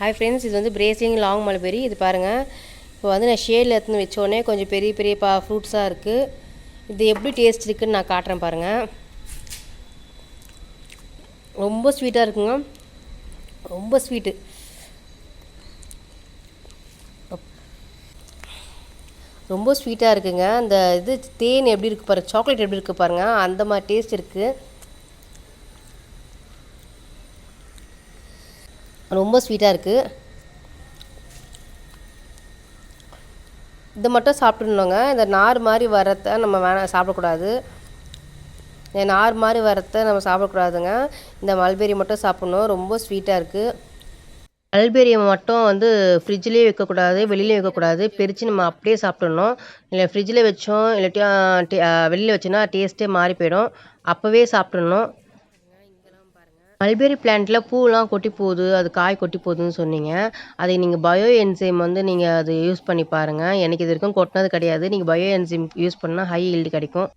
Hi friends இது வந்து bracing long mulberry இது பாருங்கள் இப்போ வந்து நான் ஷேடில் எடுத்துன்னு வச்சோடனே கொஞ்சம் பெரிய பெரிய பா ஃப்ரூட்ஸாக இருக்குது இது எப்படி டேஸ்ட் இருக்குன்னு நான் காட்டுறேன் பாருங்கள் ரொம்ப ஸ்வீட்டாக இருக்குங்க. ரொம்ப ஸ்வீட்டு ரொம்ப ஸ்வீட்டாக இருக்குங்க. அந்த இது தேன் எப்படி இருக்குது பாருங்கள் சாக்லேட் எப்படி இருக்குது பாருங்கள் அந்த மாதிரி டேஸ்ட் இருக்குது ரொம்ப ஸ்வீட்டாக இருக்குது இதை மட்டும் சாப்பிட்ணுங்க. இந்த நார் மாதிரி வரத்தை நம்ம வேணாம் சாப்பிடக்கூடாது. இந்த நார் மாதிரி வரத்தை நம்ம சாப்பிடக்கூடாதுங்க. இந்த மல்பெரி மட்டும் சாப்பிட்ணும். ரொம்ப ஸ்வீட்டாக இருக்குது மல்பெரியை மட்டும் வந்து ஃப்ரிட்ஜ்லேயே வைக்கக்கூடாது வெளியிலே வைக்கக்கூடாது. பிரித்து நம்ம அப்படியே சாப்பிட்ணும். இல்லை ஃப்ரிட்ஜில் வச்சோம் இல்லாட்டியும் வெளியில் வச்சோன்னா டேஸ்ட்டே மாறி போயிடும். அப்போவே சாப்பிட்ணும். மல்பெரி பிளான்ட்டில் பூலாம் கொட்டி போகுது அது காய் கொட்டி போகுதுன்னு சொன்னீங்க. அதை நீங்கள் பயோ என்சைம் வந்து நீங்கள் அது யூஸ் பண்ணி பாருங்கள் எனக்கு இது வரைக்கும் கொட்டினது கிடையாது. நீங்கள் பயோ என்சைம் யூஸ் பண்ணால் ஹை ஈல்டு கிடைக்கும்.